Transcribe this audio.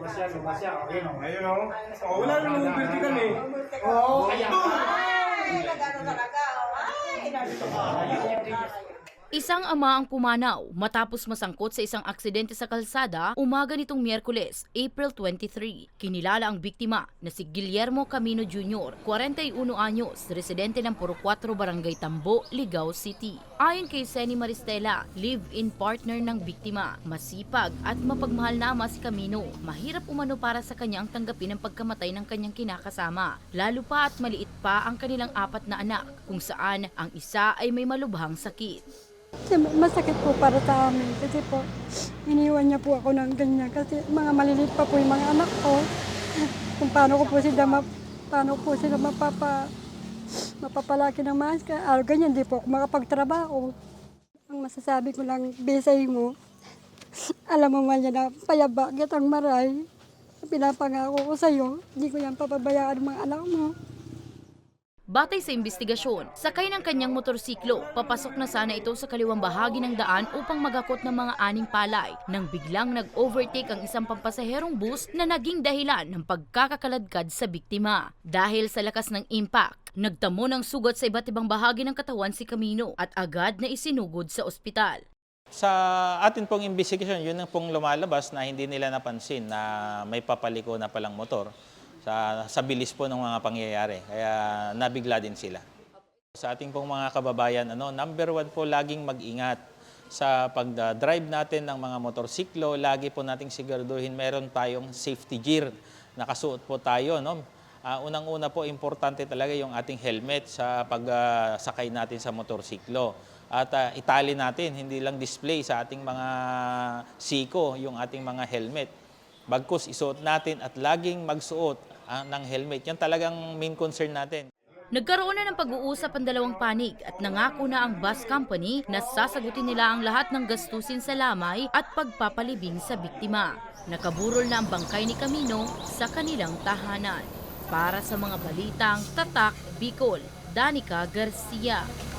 Lumabas siya, lumabas. Okay, no? Ayun o. Oh, wala namang vertical eh. Oo. Kaya Ay, nagano talaga. Ay, inalito ko. Isang ama ang pumanaw matapos masangkot sa isang aksidente sa kalsada umaga nitong Miyerkules, April 23. Kinilala ang biktima na si Guillermo Camino Jr., 41 anyos, residente ng Puro 4 Barangay Tambo, Ligao City. Ayon kay Seni Maristela, live-in partner ng biktima, masipag at mapagmahal na ama si Camino. Mahirap umano para sa kanya ang tanggapin ang pagkamatay ng kanyang kinakasama, lalo pa at maliit pa ang kanilang apat na anak, kung saan ang isa ay may malubhang sakit. Masakit po para sa amin kasi po iniwan niya po ako ng ganyan kasi mga maliliit pa po yung mga anak ko. Kung paano ko po sila ma, paano po sila mapapa mapapalaki ng mas ka ah, ganyan di po ako makapagtrabaho. Ang masasabi ko lang besay mo. Alam mo man yan na payaba kitang maray. Pinapangako ko sa'yo, hindi ko yan papabayaan mga anak mo. Batay sa investigasyon, sakay ng kanyang motorsiklo, papasok na sana ito sa kaliwang bahagi ng daan upang magakot ng mga aning palay nang biglang nag-overtake ang isang pampasaherong bus na naging dahilan ng pagkakakaladkad sa biktima. Dahil sa lakas ng impact, nagtamo ng sugat sa iba't ibang bahagi ng katawan si Camino at agad na isinugod sa ospital. Sa atin pong investigation, yun ang pong lumalabas na hindi nila napansin na may papaliko na palang motor sa, sa bilis po ng mga pangyayari. Kaya nabigla din sila. Sa ating pong mga kababayan, ano, number one po, laging mag-ingat sa pag-drive natin ng mga motorsiklo. Lagi po nating siguraduhin meron tayong safety gear. Nakasuot po tayo. No? Ah, unang-una po, importante talaga yung ating helmet sa pag-sakay natin sa motorsiklo. At ah, itali natin, hindi lang display sa ating mga siko, yung ating mga helmet. Bagkus isuot natin at laging magsuot ah, ng helmet. Yan talagang main concern natin. Nagkaroon na ng pag-uusap ang dalawang panig at nangako na ang bus company na sasagutin nila ang lahat ng gastusin sa lamay at pagpapalibing sa biktima. Nakaburol na ang bangkay ni Camino sa kanilang tahanan. Para sa mga balitang Tatak Bicol, Danica Garcia.